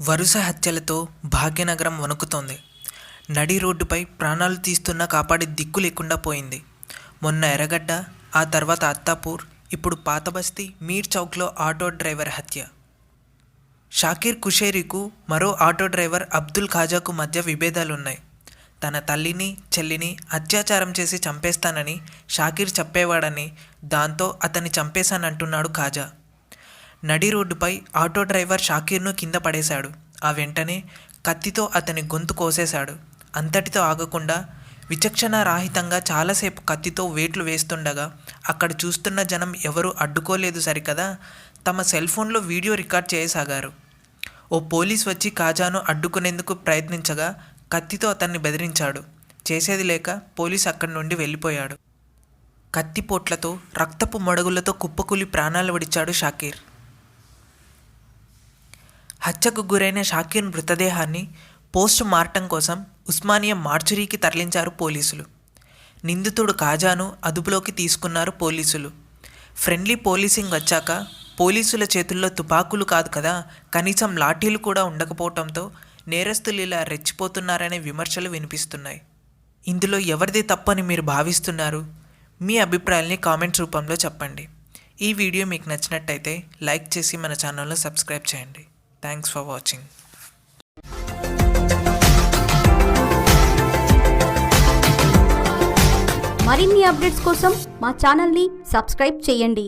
వరుస హత్యలతో భాగ్యనగరం వణుకుతోంది. నడి రోడ్డుపై ప్రాణాలు తీస్తున్నా కాపాడే దిక్కు లేకుండా పోయింది. మొన్న ఎర్రగడ్డ ఆ తర్వాత అత్తాపూర్ ఇప్పుడు పాతబస్తీ మీర్ చౌక్లో ఆటో డ్రైవర్ హత్య. షాకీర్ కుషేరీకు మరో ఆటో డ్రైవర్ అబ్దుల్ ఖాజాకు మధ్య విభేదాలున్నాయి. తన తల్లిని చెల్లిని అత్యాచారం చేసి చంపేస్తానని షాకీర్ చెప్పేవాడని దాంతో అతన్ని చంపేశానంటున్నాడు ఖాజా. నడి రోడ్డుపై ఆటో డ్రైవర్ షాకీర్ను కింద పడేశాడు. ఆ వెంటనే కత్తితో అతని గొంతు కోసేశాడు. అంతటితో ఆగకుండా విచక్షణ రాహితంగా చాలాసేపు కత్తితో వేట్లు వేస్తుండగా అక్కడ చూస్తున్న జనం ఎవరూ అడ్డుకోలేదు సరికదా తమ సెల్ ఫోన్లో వీడియో రికార్డ్ చేయసాగారు. ఓ పోలీస్ వచ్చి కాజాను అడ్డుకునేందుకు ప్రయత్నించగా కత్తితో అతన్ని బెదిరించాడు. చేసేది లేక పోలీస్ అక్కడి నుండి వెళ్ళిపోయాడు. కత్తిపోట్లతో రక్తపు మడుగులతో కుప్పకూలి ప్రాణాలు విడిచాడు షాకీర్. హత్యకు గురైన షాకీర్ మృతదేహాన్ని పోస్ట్ మార్టం కోసం ఉస్మానియా మార్చురీకి తరలించారు పోలీసులు. నిందితుడు కాజాను అదుపులోకి తీసుకున్నారు పోలీసులు. ఫ్రెండ్లీ పోలీసింగ్ వచ్చాక పోలీసుల చేతుల్లో తుపాకులు కాదు కదా కనీసం లాఠీలు కూడా ఉండకపోవడంతో నేరస్తులు ఇలా రెచ్చిపోతున్నారనే విమర్శలు వినిపిస్తున్నాయి. ఇందులో ఎవరిది తప్పని మీరు భావిస్తున్నారు? మీ అభిప్రాయాల్ని కామెంట్స్ రూపంలో చెప్పండి. ఈ వీడియో మీకు నచ్చినట్టయితే లైక్ చేసి మన ఛానల్లో సబ్స్క్రైబ్ చేయండి. థ్యాంక్స్ ఫర్ వాచింగ్ మరిన్ని అప్డేట్స్ కోసం మా ఛానల్ని సబ్స్క్రైబ్ చేయండి.